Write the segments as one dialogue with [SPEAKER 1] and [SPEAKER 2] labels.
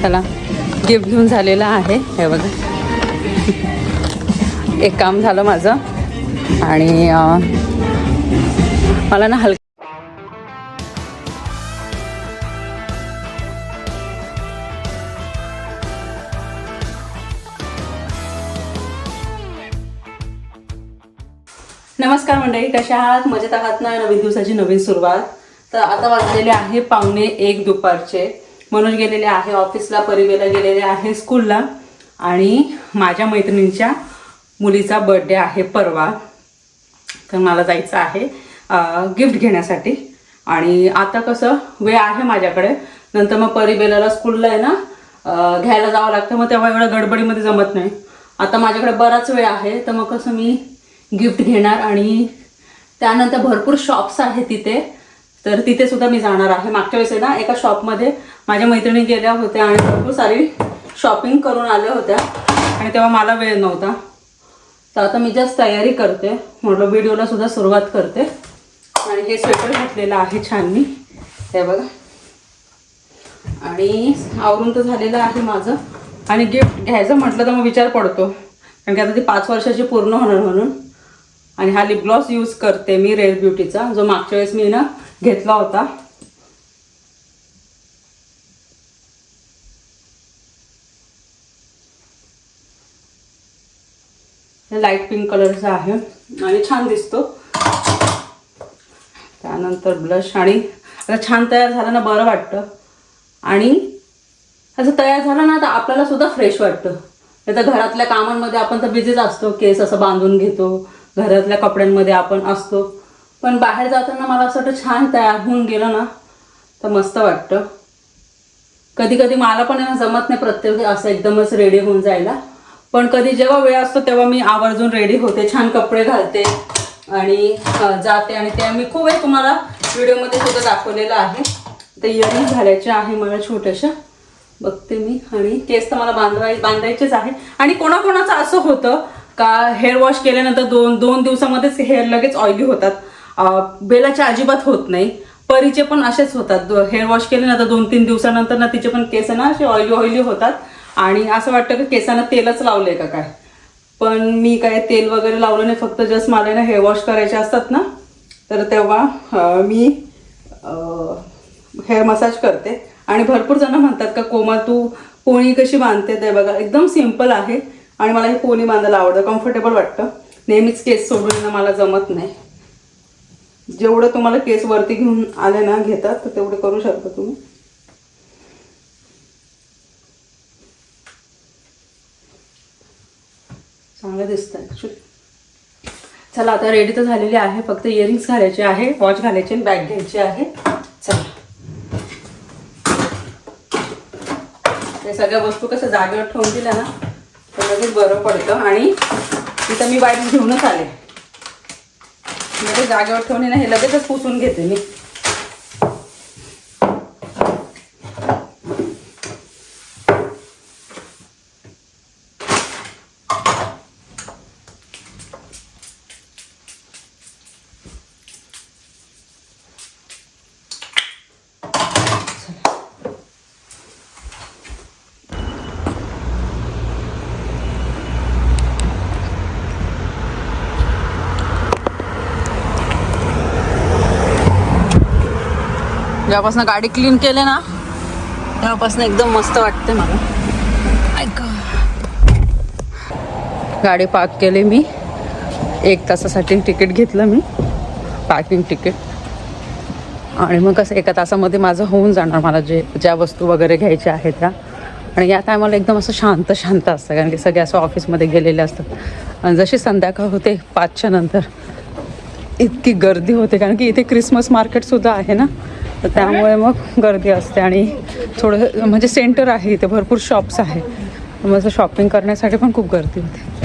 [SPEAKER 1] त्याला गिफ्ट घेऊन झालेलं आहे. हे बघा. एक काम झालं माझं. आणि मला ना हलक नमस्कार मंडळी कशा आहात? मजेत आहात ना? नवीन दिवसाची नवीन सुरुवात. तर आता वाजलेले आहे पाहुणे एक दुपारचे. मनोज गेलेले आहे ऑफिसला परिवेला गेलेले आहे स्कूलला. आणि माझ्या मैत्रिणींच्या मुलीचा बर्थडे आहे परवा. तर मला जायचं आहे गिफ्ट घेण्यासाठी. आणि आता कसं वेळ आहे माझ्याकडे. नंतर मग परिबेलाला स्कूलला आहे ना घ्यायला जावं लागतं. मग तेव्हा एवढं गडबडीमध्ये जमत नाही. आता माझ्याकडे बराच वेळ आहे. तर मग कसं मी गिफ्ट घेणार आणि त्यानंतर भरपूर शॉप्स आहेत तिथे. तर तिथे सुद्धा मी जाणार आहे. मागच्या वेळेस आहे ना एका शॉपमध्ये माझ्या मैत्रिणी गेल्या होत्या आणि भरपूर सारी शॉपिंग करून आल्या होत्या. आणि तेव्हा मला वेळ नव्हता. तर आता मी जस्ट तयारी करते. म्हटलं व्हिडिओला सुद्धा सुरुवात करते. आणि हे स्वेटर घातलेलं आहे छान मी हे बघा. आणि आवरून तर झालेलं आहे माझं. आणि गिफ्ट घ्यायचं म्हटलं तर मग विचार पडतो. कारण की आता ती पाच वर्षाची पूर्ण होणार म्हणून. आणि हा लिप ग्लॉस यूज करते मी रेड ब्युटीचा जो मागच्या वेळेस मी ना घेतला होता. हे लाइट पिंक कलरचा आहे आणि छान दिसतो. त्यानंतर ब्लश आणि छान तयार झालं ना बरं वाटतं. आणि असं तयार झालं ना तर आपल्याला सुद्धा फ्रेश वाटतं. नाही तर घरातल्या कामांमध्ये आपण तर बिझीच असतो केस असं बांधून घेतो. घरातल्या कपड्यांमध्ये आपण असतो. पण बाहेर जाताना मला असं वाटतं छान तयार होऊन गेलं ना तर मस्त वाटतं. कधी कधी मला पण ना जमत नाही प्रत्येक असं एकदमच रेडी होऊन जायला. पण कधी जेव्हा वेळ असतो तेव्हा मी आवर्जून रेडी होते छान कपडे घालते आणि जाते आणि ते मी खूप वेळ तुम्हाला व्हिडिओमध्ये सुद्धा दाखवलेलं आहे. तर इयरिंग घालायचे आहे मला छोट्याशा बघते मी आणि केस तर मला बांधवाय बांधायचेच आहे. आणि कोणाकोणाचं असं होतं का हेअर वॉश केल्यानंतर दोन दोन दिवसामध्येच हेअर लगेच ऑइली होतात. बेलाच्या अजिबात होत नाही. परीचे पण असेच होतात. हेअर वॉश केले ना तर दोन तीन दिवसानंतर ना तिचे पण केस ना असे ऑइली ऑइली होतात. आणि असं वाटतं की केसांना तेलच लावलंय का काय? पण मी काय तेल वगैरे लावलं नाही फक्त जस्ट मला ना हेअर वॉश करायचे असतात ना तर तेव्हा मी हेअर मसाज करते. आणि भरपूर जण म्हणतात का कोमा तू पोणी कशी बांधते? ते बघा एकदम सिंपल आहे. आणि मला हे पोणी बांधायला आवडतं कम्फर्टेबल वाटतं. नेहमीच केस सोडून मला जमत नाही. जेवढं तुम्हाला केस वरती घेऊन आले ना घेतात तर तेवढे करू शकता तुम्ही. चांगलं दिसतंय. चला आता रेडी तर झालेली आहे. फक्त इयरिंग्स घालायचे आहे वॉच घालायची आणि बॅग घ्यायची आहे. चला. हे सगळ्या वस्तू कसं जागेवर ठेवून दिल्या ना तर लगेच बरं पडतं. आणि तिथं मी बाईक घेऊनच आले. म्हणजे जागेवर ठेवून ना हे लगेचच पुसून घेते मी. जेव्हापासून गाडी क्लीन केले ना तेव्हापासून एकदम मस्त वाटते मला. ऐक गाडी पार्क केली मी. एक तासासाठी तिकीट घेतलं मी. पार्किंग तिकीट आणि मग कसं एका तासामध्ये माझं होऊन जाणार मला जे ज्या वस्तू वगैरे घ्यायच्या आहेत त्या. आणि या टायमाला एकदम असं शांत शांत असतं. कारण की सगळे असं ऑफिसमध्ये गेलेले असतात. आणि जशी संध्याकाळ होते पाचच्या नंतर इतकी गर्दी होते. कारण की इथे क्रिसमस मार्केटसुद्धा आहे ना. तर त्यामुळे मग गर्दी असते आणि थोडं म्हणजे सेंटर आहे इथे भरपूर शॉप्स आहे माझं शॉपिंग करण्यासाठी पण खूप गर्दी होते.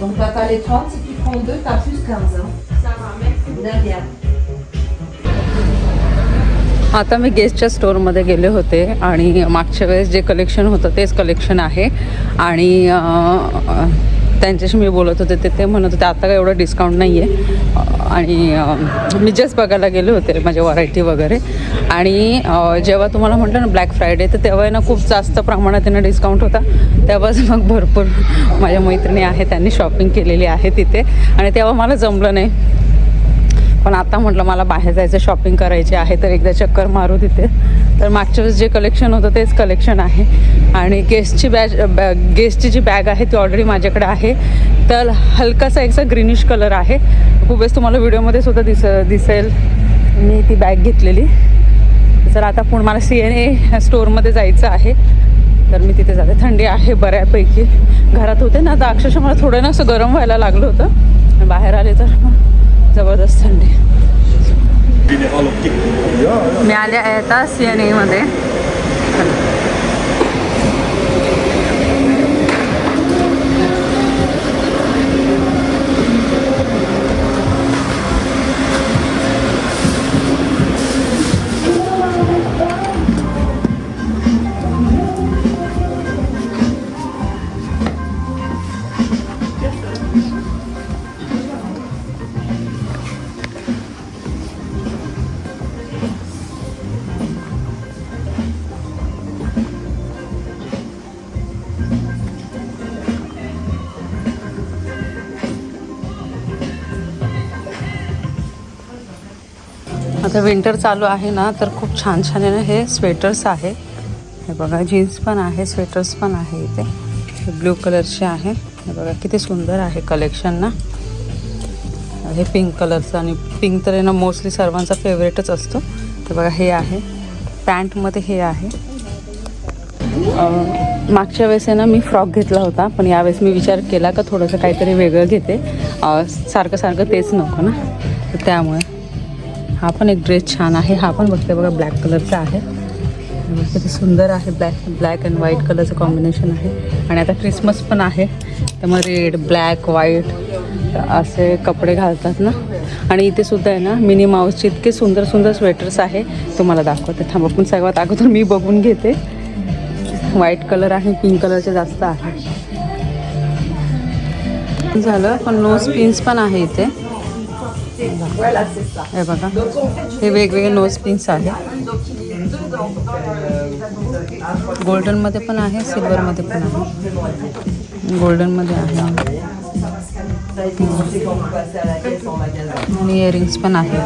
[SPEAKER 2] Donc là, t'as les 30, si tu prends 2, t'as plus 15. Hein.
[SPEAKER 1] आता मी गेस्टच्या स्टोअरमध्ये गेले होते आणि मागच्या वेळेस जे कलेक्शन होतं तेच कलेक्शन आहे. आणि त्यांच्याशी मी बोलत होते ते ते म्हणत होते आता काय एवढं डिस्काउंट नाही आहे आणि मी जस्ट बघायला गेले होते माझ्या व्हरायटी वगैरे. आणि जेव्हा तुम्हाला म्हटलं ना ब्लॅक फ्रायडे तर तेव्हा ना खूप जास्त प्रमाणात त्यांना डिस्काउंट होता. तेव्हाच मग भरपूर माझ्या मैत्रिणी आहे त्यांनी शॉपिंग केलेली आहे तिथे. आणि तेव्हा मला जमलं नाही. पण आता म्हटलं मला बाहेर जायचं शॉपिंग करायची आहे तर एकदा चक्कर मारू तिथे. तर मागच्या वेळेस जे कलेक्शन होतं तेच कलेक्शन आहे. आणि गेस्टची बॅग बॅ गेस्टची जी बॅग आहे ती ऑलरेडी माझ्याकडे आहे. तर हलकासा एकसा ग्रीनिश कलर आहे. खूप वेळेस तुम्हाला व्हिडिओमध्ये सुद्धा दिस दिसेल. मी ती बॅग घेतलेली. तर आता पुन्हा मला सी एन ए स्टोअरमध्ये जायचं आहे. तर मी तिथे जाते. थंडी आहे बऱ्यापैकी. घरात होते ना आता अक्षरशः मला थोडं ना असं गरम व्हायला लागलं होतं. बाहेर आले तर जबरदस्त थंडी. मी आले आहे आता सी एन एमध्ये आता विंटर चालू आहे ना तर खूप छान छान आहे ना हे स्वेटर्स आहे. हे बघा जीन्स पण आहे स्वेटर्स पण आहे इथे. हे ब्ल्यू कलरचे आहे. हे बघा किती सुंदर आहे कलेक्शन ना. हे पिंक कलरचं आणि पिंक तर आहे ना मोस्टली सर्वांचा फेवरेटच असतो. तर बघा हे आहे. पॅन्टमध्ये हे आहे. मागच्या वेळेस आहे ना मी फ्रॉक घेतला होता पण यावेळेस मी विचार केला का थोडंसं काहीतरी वेगळं घेते. सारखं सारखं तेच नको ना. त्यामुळे हा पण एक ड्रेस छान आहे. हा पण बघते बघा ब्लॅक कलरचा आहे. किती सुंदर आहे ब्लॅक ब्लॅक अँड व्हाईट कलरचं कॉम्बिनेशन आहे. आणि आता क्रिसमस पण आहे. त्यामुळे रेड ब्लॅक व्हाईट असे कपडे घालतात ना. आणि इथे सुद्धा आहे ना मिनी माऊसचे इतके सुंदर सुंदर स्वेटर्स आहे. तुम्हाला दाखवते. थांबा पण सर्वात अगोदर मी बघून घेते. व्हाईट कलर आहे पिंक कलरचे जास्त आहे. झालं पण नो स्पिन्स पण आहे इथे. हे बघा हे वेगवेगळे नोज पिन्स आहे. गोल्डनमध्ये पण आहे सिल्वरमध्ये पण आहे. गोल्डनमध्ये आहे. आणि इयरिंग्स पण आहे.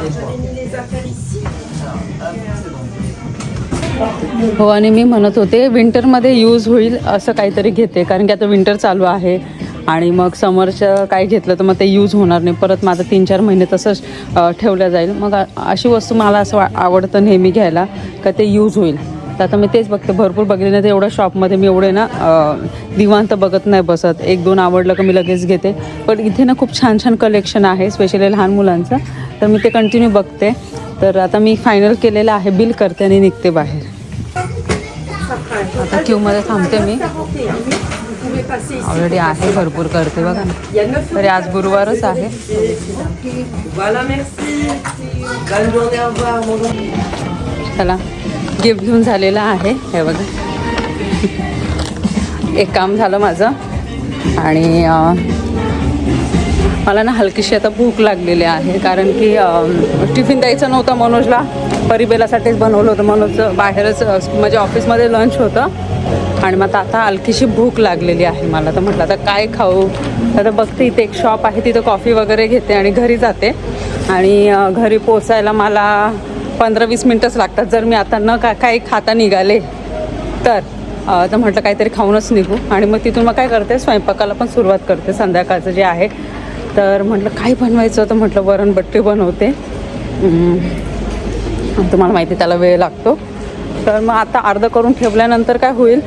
[SPEAKER 1] हो आणि मी म्हणत होते विंटरमध्ये यूज होईल असं काहीतरी घेते कारण की आता विंटर चालू आहे. आणि मग समरचं काय घेतलं तर मग ते यूज होणार नाही. परत माझं तीन चार महिने तसंच ठेवलं जाईल. मग अशी वस्तू मला असं वा- आवडतं नेहमी घ्यायला का ते यूज होईल. तर आता मी तेच बघते. भरपूर बघले नाही तर एवढ्या शॉपमध्ये मी एवढे ना दिवांत बघत नाही बसत. एक दोन आवडलं का मी लगेच घेते. पण इथे ना खूप छान छान कलेक्शन आहे स्पेशली लहान मुलांचं. तर मी ते कंटिन्यू बघते. तर आता मी फायनल केलेलं आहे. बिल करते आणि निघते बाहेर. आता क्यूमध्ये थांबते मी. ऑलरेडी आहे भरपूर करते बघा. तरी आज गुरुवारच आहे. चला गिफ्ट घेऊन झालेलं आहे हे बघा. एक काम झालं माझं. आणि मला ना हलकीशी आता भूक लागलेली आहे कारण की टिफिन द्यायचं नव्हतं मनोजला. परिबेलासाठीच बनवलं होतं. मनोजचं बाहेरच म्हणजे ऑफिसमध्ये लंच होतं. आणि मग आता हलकीशी भूक लागलेली आहे मला. तर म्हटलं आता काय खाऊ? आता बघते इथे एक शॉप आहे तिथं कॉफी वगैरे घेते आणि घरी जाते. आणि घरी पोचायला मला पंधरा वीस मिनटंच लागतात. जर मी आता न का काही खाता निघाले तर तर म्हटलं काहीतरी खाऊनच निघू. आणि मग तिथून मग काय करते स्वयंपाकाला पण सुरुवात करते संध्याकाळचं जे आहे. तर म्हटलं काय बनवायचं? तर म्हटलं वरणबट्टी बनवते. तुम्हाला माहिती त्याला वेळ लागतो. तर मग आता अर्धं करून ठेवल्यानंतर काय होईल?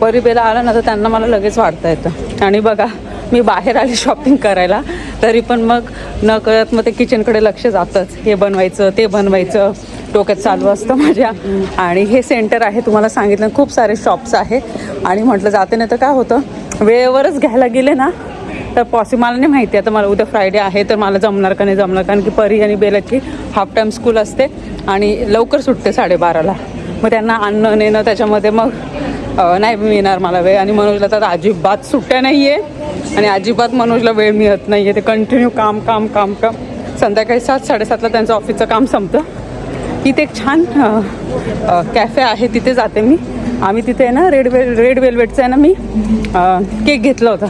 [SPEAKER 1] परिबेला आला ना तर त्यांना मला लगेच वाढता येतं. आणि बघा मी बाहेर आली शॉपिंग करायला तरी पण मग न कळत मग ते किचनकडे लक्ष जातंच. हे बनवायचं ते बनवायचं डोक्यात चालू असतं माझ्या. आणि हे सेंटर आहे तुम्हाला सांगितलं खूप सारे शॉप्स आहे. आणि म्हटलं जाते नाही तर काय होतं? वेळेवरच घ्यायला गेले ना तर पॉसिबल मला नाही माहिती. आता मला उद्या फ्रायडे आहे तर मला जमणार का नाही जमणार? कारण की परी आणि बेलाची हाफ टाईम स्कूल असते. आणि लवकर सुटते साडेबाराला. मग त्यांना आणणं नेणं त्याच्यामध्ये मग नाही मिळणार मला वेळ. आणि मनोजला तर अजिबात सुट्ट्या नाही आहे आणि अजिबात मनोजला वेळ मिळत नाही आहे ते कंटिन्यू काम काम काम काम. संध्याकाळी सात साडेसातला त्यांचं ऑफिसचं काम संपतं. तिथे एक छान कॅफे आहे. तिथे जाते मी. आम्ही तिथे आहे ना रेड वेल रेड वेल्वेटचा आहे ना मी केक घेतला होता.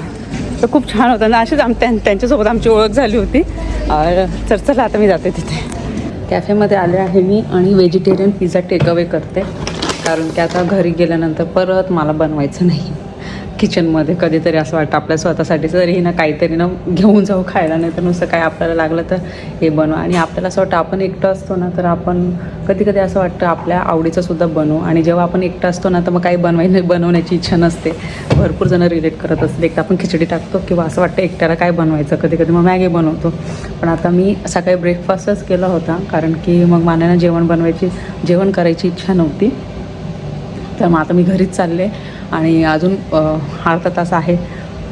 [SPEAKER 1] तर खूप छान होता. ना असेच आम त्यां त्यांच्यासोबत आमची ओळख झाली होती. अं, तर चला आता मी जाते तिथे. कॅफेमध्ये आले आहे मी आणि व्हेजिटेरियन पिझ्झा टेकअवे करते. कारण की आता घरी गेल्यानंतर परत मला बनवायचं नाही. किचनमध्ये कधीतरी असं वाटतं आपल्या स्वतःसाठी तरी ना काहीतरी ना घेऊन जाऊ खायला नाही तर नुसतं काय आपल्याला लागलं तर हे बनवू. आणि आपल्याला असं वाटतं आपण एकटं असतो ना तर आपण कधी कधी असं वाटतं आपल्या आवडीचं सुद्धा बनवू. आणि जेव्हा आपण एकटं असतो ना तर मग काही बनवायला बनवण्याची इच्छा नसते. भरपूर जणं रिलेट करत असते एकदा आपण खिचडी टाकतो किंवा असं वाटतं एकट्याला काय बनवायचं? कधी कधी मग मॅगी बनवतो. पण आता मी सकाळी ब्रेकफास्टच केला होता कारण की मग मान्यानं जेवण बनवायची जेवण करायची इच्छा नव्हती. तर मग आता मी घरीच चालले आणि अजून अर्धा तास आहे.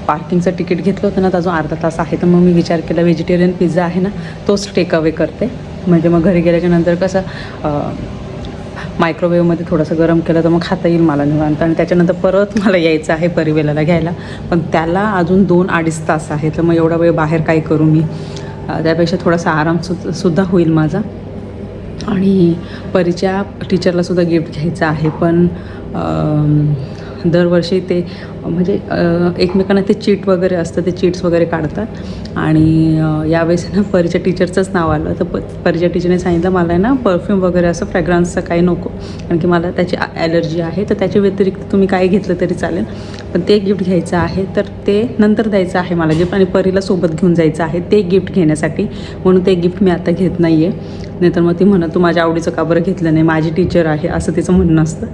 [SPEAKER 1] पार्किंगचं तिकीट घेतलं होतं ना तर अजून अर्धा तास आहे. तर मग मी विचार केला व्हेजिटेरियन पिझ्झा आहे ना तोच टेकअवे करते. म्हणजे मग घरी गेल्याच्यानंतर कसं मायक्रोवेवमध्ये थोडंसं गरम केलं तर मग खाता येईल मला निवांत. आणि त्याच्यानंतर परत मला यायचं आहे परिवेलाला घ्यायला. पण त्याला अजून दोन अडीच तास आहे. तर मग एवढा वेळ बाहेर काय करू मी? त्यापेक्षा थोडासा आराम सु सुद्धा होईल माझा. आणि परीच्या टीचरलासुद्धा गिफ्ट घ्यायचं आहे. पण दरवर्षी ते म्हणजे एकमेकांना ते चीट वगैरे असतं ते चीट्स वगैरे काढतात. आणि यावेळेस ना परीच्या टीचरचंच नाव आलं. तर प परीच्या टीचरने सांगितलं मला आहे ना परफ्यूम वगैरे असं फ्रॅग्रन्सचं काही नको. कारण की मला त्याची ॲलर्जी आहे. तर त्याच्या व्यतिरिक्त तुम्ही काय घेतलं तरी चालेल. पण ते गिफ्ट घ्यायचं आहे तर ते नंतर द्यायचं आहे मला. गिफ्ट आणि परीला सोबत घेऊन जायचं आहे ते गिफ्ट घेण्यासाठी. म्हणून ते गिफ्ट मी आता घेत नाही आहे नाहीतर मग ती म्हणत तू माझ्या आवडीचं का बरं घेतलं नाही? माझी टीचर आहे असं तिचं म्हणणं असतं.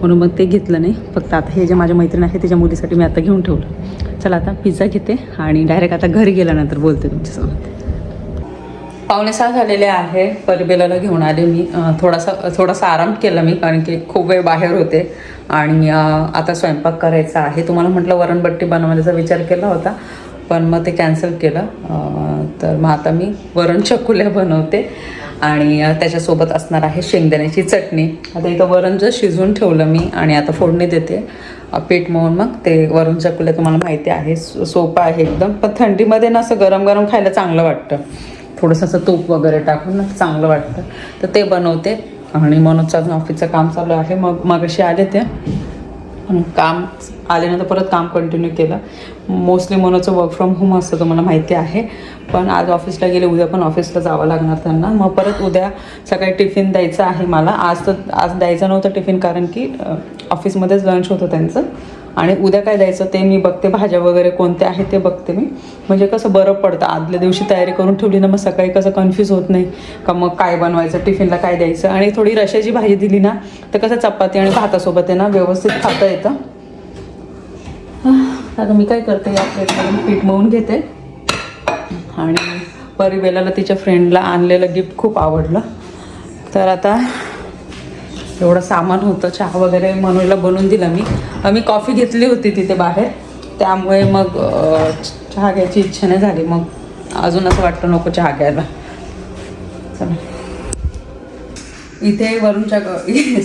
[SPEAKER 1] म्हणून मग ते घेतलं नाही. फक्त आता हे जे माझ्या मैत्रीण आहे त्याच्या मुली मुलीसाठी मी आता घेऊन ठेवलं. चला आता पिझ्झा घेते आणि डायरेक्ट आता घरी गेल्यानंतर बोलते तुमच्यासोबत. पावणे सहा झालेले आहे. परिबेलाला घेऊन आले मी. थोडासा थोडासा आराम केला मी कारण की खूप वेळ बाहेर होते. आणि आता स्वयंपाक करायचा आहे. तुम्हाला म्हटलं वरणबट्टी बनवण्याचा विचार केला होता पण मग ते कॅन्सल केलं. तर मग आता मी वरण चकुल्या बनवते. आणि त्याच्यासोबत असणार आहे शेंगदाण्याची चटणी. आता इथं वरण जर शिजवून ठेवलं मी आणि आता फोडणी देते पीठ मळून मग ते वरून चकले तुम्हाला माहिती आहे सो- सोपं आहे एकदम. पण थंडीमध्ये ना असं गरम गरम खायला चांगलं वाटतं. थोडंसं असं तूप वगैरे टाकून ना चांगलं वाटतं. तर ते बनवते आणि मनोजचं अजून ऑफिसचं काम चालू आहे. मग मगाशी आले ते. काम आल्यानंतर परत काम कंटिन्यू केलं. मोस्टली मनोचं वर्क फ्रॉम होम असतं तुम्हाला माहिती आहे. पण आज ऑफिसला गेले उद्या पण ऑफिसला जावं लागणार त्यांना. मग परत उद्या सकाळी टिफिन द्यायचं आहे मला. आज तर आज द्यायचं नव्हतं टिफिन कारण की ऑफिसमध्येच लंच होतं त्यांचं. आणि उद्या काय द्यायचं ते मी बघते भाज्या वगैरे कोणत्या आहेत ते बघते मी. म्हणजे कसं बरं पडतं. आदल्या दिवशी तयारी करून ठेवली ना मग सकाळी कसं कन्फ्यूज होत नाही. का मग काय बनवायचं टिफिनला काय द्यायचं? आणि थोडी रशाची भाजी दिली ना तर कसं चपाती आणि भातासोबत आहे ना व्यवस्थित खाता येतं. आता मी काय करते या प्लेटमध्ये मी पीठ मळून घेते. आणि परिवेलाला तिच्या फ्रेंडला आणलेलं गिफ्ट खूप आवडलं. तर आता एवढं सामान होतं चहा वगैरे मनूला बनवून दिला मी. मी कॉफी घेतली होती तिथे बाहेर. त्यामुळे मग चहा घ्यायची इच्छा नाही झाली. मग अजून असं वाटतं नको चहा घ्यायला. चला. इथे वरूनच्या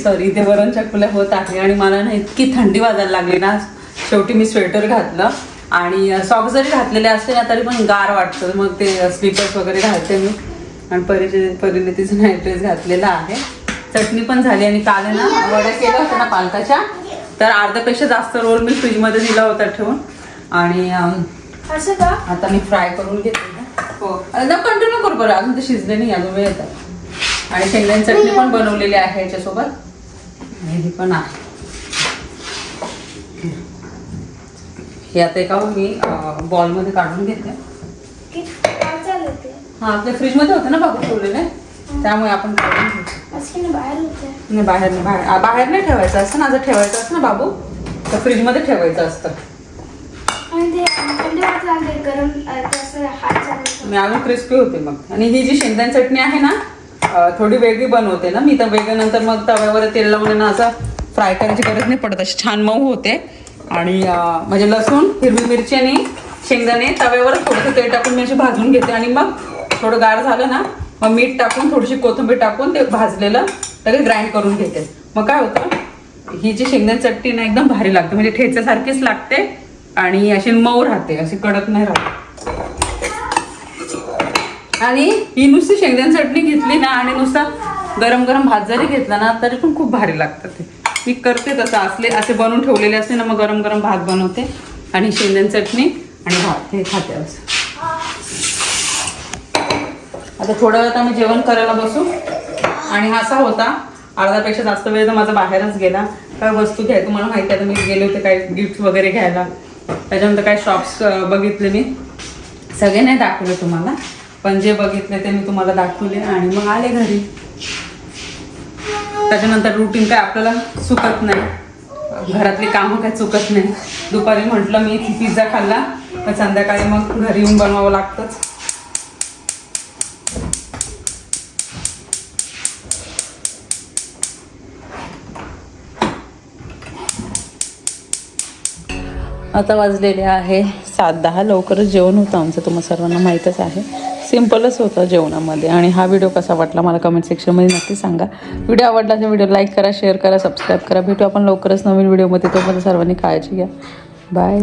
[SPEAKER 1] सॉरी इथे वरणच्या खुल्या होत आहे आणि मला ना इतकी थंडी वाजायला लागली ना. शेवटी मी स्वेटर घातलं आणि सॉक्स जरी घातलेले असते ना तरी पण गार वाटतं. मग ते स्लीपर्स वगैरे घालते मी. आणि परीचे परीने तिचं नाईट ड्रेस घातलेला आहे. चटणी पण झाली आणि काल ना वड्या केल्या होत्या ना पालकाच्या. तर अर्ध्यापेक्षा जास्त रोल मी फ्रीजमध्ये दिला होता ठेवून. आणि
[SPEAKER 2] असं का?
[SPEAKER 1] आता मी फ्राय करून घेते. ना. हो कंटिन्यू करू बरं. अजून ते शिजले नाही अजून वेळ येतात आणि शेंगदाणे चटणी पण बनवलेली आहे याच्यासोबत. आणि ही पण आहे. हे आता एका मी बॉलमध्ये काढून घेते. हा आपल्या फ्रीजमध्ये होते ना बाबू ठेवलेले? त्यामुळे आपण काढून
[SPEAKER 2] होते
[SPEAKER 1] नाही बाहेर नाही बाहेर बाहेर नाही ठेवायचं असतं ना जर ठेवायचं असतं ना बाबू? तर फ्रीजमध्ये ठेवायचं असतं. मी अजून क्रिस्पी होते मग. आणि ही जी शेंगदाणे चटणी आहे ना थोडी वेगळी बनवते ना मी. तर वेगळ्या नंतर मग तव्यावर तेल लावून ना असं फ्राय करायची गरज नाही पडत अशी छान मऊ होते. आणि म्हणजे लसूण हिरवी मिरची आणि शेंगदाणे तव्यावर थोडंसं तेल टाकून मी अशी भाजून घेते. आणि मग थोडं गार झालं ना मग मीठ टाकून थोडीशी कोथिंबीर टाकून ते भाजलेलं लगेच ग्राइंड करून घेते. मग काय होतं? ही जी शेंगदाण चटणी ना एकदम भारी लागते. म्हणजे ठेच्यासारखीच लागते आणि अशी मऊ राहते अशी कडक नाही राहते. आणि ही नुसती शेंगदाण चटणी घेतली ना आणि नुसता गरम गरम भात जरी घेतला ना तरी पण खूप भारी लागतं ते. मी करते तसं. असले असे बनवून ठेवलेले असते ना मग गरम गरम भात बनवते आणि शेंगदाण चटणी आणि भात हे खाते असं. आता थोड्या वेळात आम्ही जेवण करायला बसू. आणि हा असा होता. अर्धापेक्षा जास्त वेळ तर माझा बाहेरच गेला. काय वस्तू घ्याय तुम्हाला माहिती आहे मी गेले होते काय गिफ्ट वगैरे घ्यायला. त्याच्यानंतर काय शॉप्स बघितले मी. सगळे नाही दाखवले तुम्हाला पण जे बघितले ते मी तुम्हाला दाखवले आणि मग आले घरी. त्याच्यानंतर रुटीन काय आपल्याला चुकत नाही. घरातली कामं काय चुकत नाही. दुपारी म्हटलं मी पिझ्झा खाल्ला. पण संध्याकाळी मग घरी येऊन बनवावं लागतंच. आता वाजलेले आहे सात दहा. लवकरच जेवण होतं आमचं तुम्हाला सर्वांना माहीतच आहे. सिम्पलच होतं जेवणामध्ये. आणि हा व्हिडिओ कसा वाटला मला कमेंट सेक्शनमध्ये नक्की सांगा. व्हिडिओ आवडला तर व्हिडिओ लाईक करा शेअर करा सबस्क्राईब करा. भेटू आपण लवकरच नवीन व्हिडिओमध्ये तोपर्यंत सर्वांनी काळजी घ्या. बाय